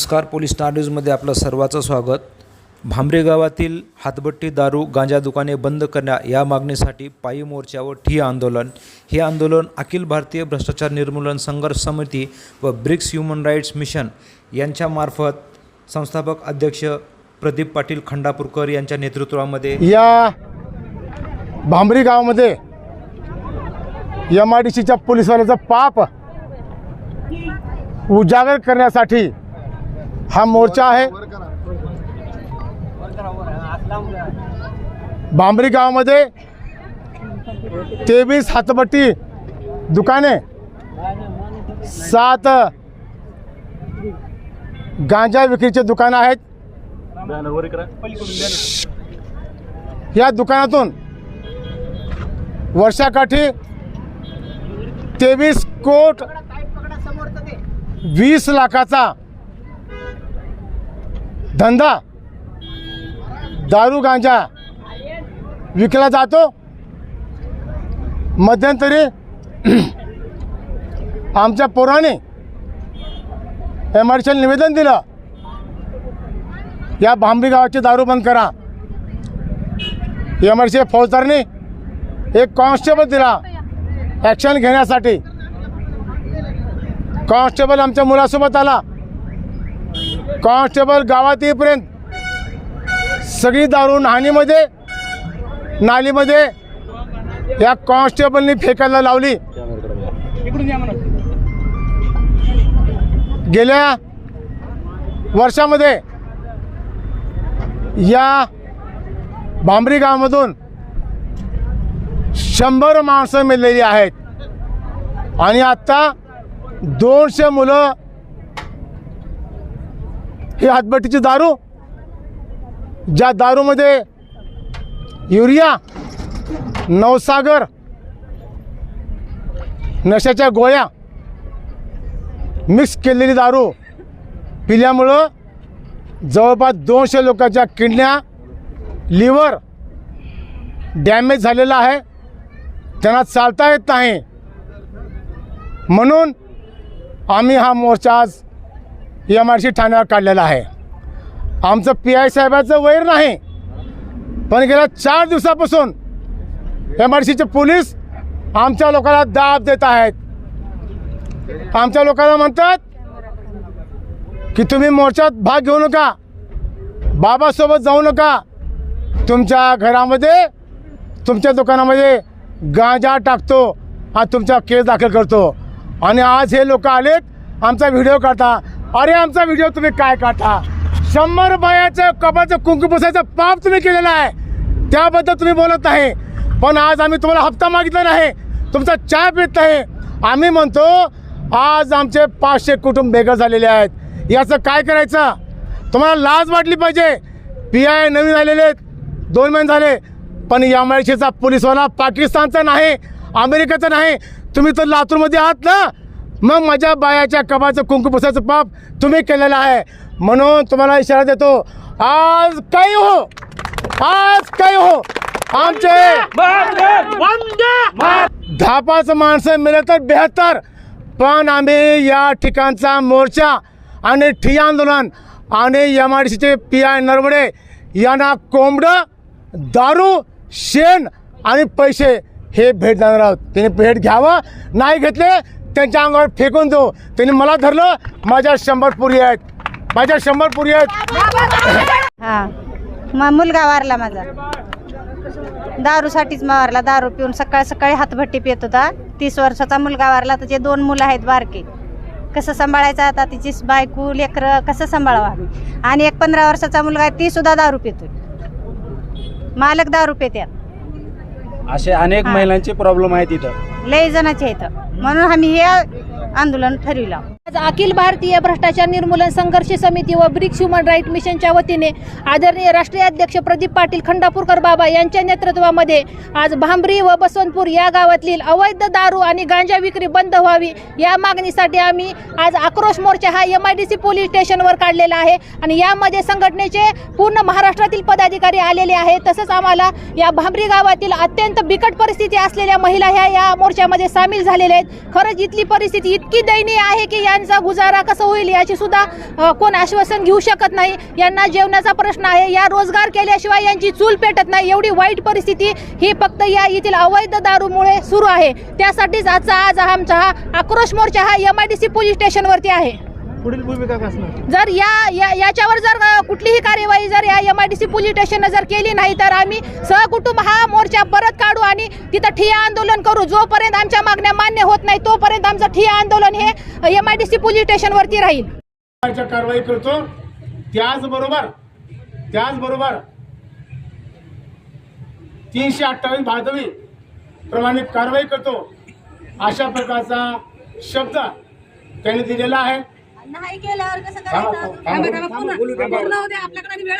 नमस्कार. Police star न्यूजमध्ये आपलं सर्वाचं स्वागत. भांबरे गावातील हातभट्टी दारू गांजा दुकाने बंद करण्या या मागणीसाठी पायी मोर्चा व आंदोलन. हे आंदोलन अखिल भारतीय भ्रष्टाचार निर्मूलन संघर्ष समिती व ब्रिक्स ह्युमन राईट्स मिशन यांच्यामार्फत संस्थापक अध्यक्ष प्रदीप पाटील खंडापूरकर यांच्या नेतृत्वामध्ये या भांबरी गावामध्ये एम आय डी सीच्या पोलिसवाल्याचा पाप उजागर करण्यासाठी हा मोर्चा आहे. भांबरी गावामध्ये तेवीस हातभट्टी दुकाने सात गांजा विक्रीचे दुकानं आहेत. या दुकानातून वर्षाकाठी तेवीस कोट वीस लाखाचा धंदा. दारू गांजा विकला जातो. मध्यंतरी आमच्या पोराने एम निवेदन दिलं या भांबरी गावाची दारू बंद करा. एम फौजदारने एक कॉन्स्टेबल दिला ॲक्शन घेण्यासाठी. कॉन्स्टेबल आमच्या मुलासोबत आला. कॉन्स्टेबल गावात येईपर्यंत सगळी दारू नाणीमध्ये नालीमध्ये या कॉन्स्टेबलनी फेकायला लावली. गेल्या वर्षामध्ये या भांबरी गावामधून शंभर माणसं मिळलेली आहेत. आणि आत्ता दोनशे मुलं ही हातभट्टीची दारू? ज्या दारूमध्ये युरिया नवसागर नशाच्या गोळ्या मिक्स केलेली दारू पिल्यामुळं जवळपास दोनशे लोकांच्या किडण्या लिव्हर डॅमेज झालेला आहे. त्यांना चालता येत नाही. म्हणून आम्ही हा मोर्चा आज एम आर सी ठाण्यावर काढलेला आहे. आमचं पी आय साहेबाचं वैर नाही. पण गेल्या चार दिवसापासून एम आर सीचे पोलीस आमच्या लोकांना दाब देत आहेत. आमच्या लोकांना म्हणतात की तुम्ही मोर्चात भाग घेऊ नका. बाबासोबत जाऊ नका. तुमच्या घरामध्ये तुमच्या दुकानामध्ये गांजा टाकतो आणि तुमचा केस दाखल करतो. आणि आज हे लोक आलेत आमचा व्हिडिओ काढता. अरे आमचा व्हिडिओ तुम्ही काय काढता? शंभर रुपयाचं कपाचं कुंकू पुसायचं पाप तुम्ही केलेलं आहे. त्याबद्दल तुम्ही बोलत आहे पण आज आम्ही तुम्हाला हप्ता मागितला नाही. तुमचा चाय पित नाही. आम्ही म्हणतो आज आमचे पाचशे कुटुंब बेघर झालेले आहेत. याचं काय करायचं? तुम्हाला लाज वाटली पाहिजे. पी आय नवीन आलेले आहेत. दोन महिने झाले. पण या आय सीचा पोलीसवाला पाकिस्तानचा नाही अमेरिकेचा नाही. तुम्ही तर लातूरमध्ये आहात ना? मग माझ्या बायाच्या कबाचं कुंकू पुसायचं पाप तुम्ही केलेलं आहे. म्हणून तुम्हाला इशारा देतो आज काही हो आज काही हो आमचे धापाचं माणसं मिळत तर बेहत्तर. पण आम्ही या ठिकाणचा मोर्चा आणि ठिय्या आंदोलन आणि एम आय डी सीचे पी आय नरवडे यांना कोंबडं दारू शेण आणि पैसे हे भेट देणार आहोत. त्यांनी भेट घ्यावं नाही घेतले त्यांच्या अंगावर फेकून देऊ. त्यांनी मला धरलं माझ्या शंभर पुरी आहेत. माझ्या शंभर पुरी आहेत. हा. मग मुलगा वारला माझा. दारूसाठीच मारला दारू पिऊन सकाळ सकाळी हातभट्टी पित होता. तीस वर्षाचा मुलगा वारला त्याचे दोन मुलं आहेत बारके. कसं सांभाळायचं आता? तिची बायको लेकरं कसं सांभाळावं आम्ही? आणि एक पंधरा वर्षाचा मुलगा आहे ती सुद्धा दारू पितोय. मालक दारू पित्यात. असे अनेक. महिलांचे प्रॉब्लेम आहेत इथं. लय जणांचे इथं म्हणून आम्ही हे आंदोलन ठरविलं. आज अखिल भारतीय भ्रष्टाचार निर्मूलन संघर्ष समिती व ब्रिक्स ह्युमन राईट मिशनच्या वतीने आदरणीय राष्ट्रीय अध्यक्ष प्रदीप पाटील खंडापूरकर बाबा यांच्या नेतृत्वामध्ये आज भांबरी व बसवंतपूर या गावातील अवैध दारू आणि गांजा विक्री बंद व्हावी या मागणीसाठी आम्ही आज आक्रोश मोर्चा हा M I D C police स्टेशनवर काढलेला आहे. आणि यामध्ये संघटनेचे पूर्ण महाराष्ट्रातील पदाधिकारी आलेले आहेत. तसंच आम्हाला या भांबरी गावातील अत्यंत बिकट परिस्थिती असलेल्या महिला ह्या या मोर्चामध्ये सामील झालेल्या आहेत. खरंच इथली परिस्थिती इतकी दयनीय आहे की या यांचा गुजारा कसं होईल याची सुद्धा कोण आश्वासन घेऊ शकत नाही. यांना जेवणाचा प्रश्न आहे. या रोजगार केल्याशिवाय यांची चूल पेटत नाही. एवढी वाईट परिस्थिती ही फक्त या येथील अवैध दारूमुळे सुरू आहे. त्यासाठीच आजचा आज आमचा हा आक्रोश मोर्चा हा M I D C police स्टेशनवरती आहे. पुढील भूमिका असणार? जर या या- याच्यावर जर अ, कुठलीही कार्यवाही जर या M I D C police स्टेशननं जर केली नाही तर आम्ही सहकुटुंब हा मोर्चा परत काढू आणि तिथं ठिय्या आंदोलन करू. जोपर्यंत आमच्या मागण्या मान्य होत नाही तोपर्यंत आमचं ठिय्या आंदोलन हे M I D C police स्टेशनवरती राहील. कारवाई करतो. त्याचबरोबर त्याचबरोबर तीनशे अठ्ठावीस भादवी प्रमाणे कारवाई करतो अशा प्रकारचा शब्द त्यांनी दिलेला आहे. नाही केल्यावर कसं थांबा, थांबा. पूर्ण होते आपल्याकडे वेळ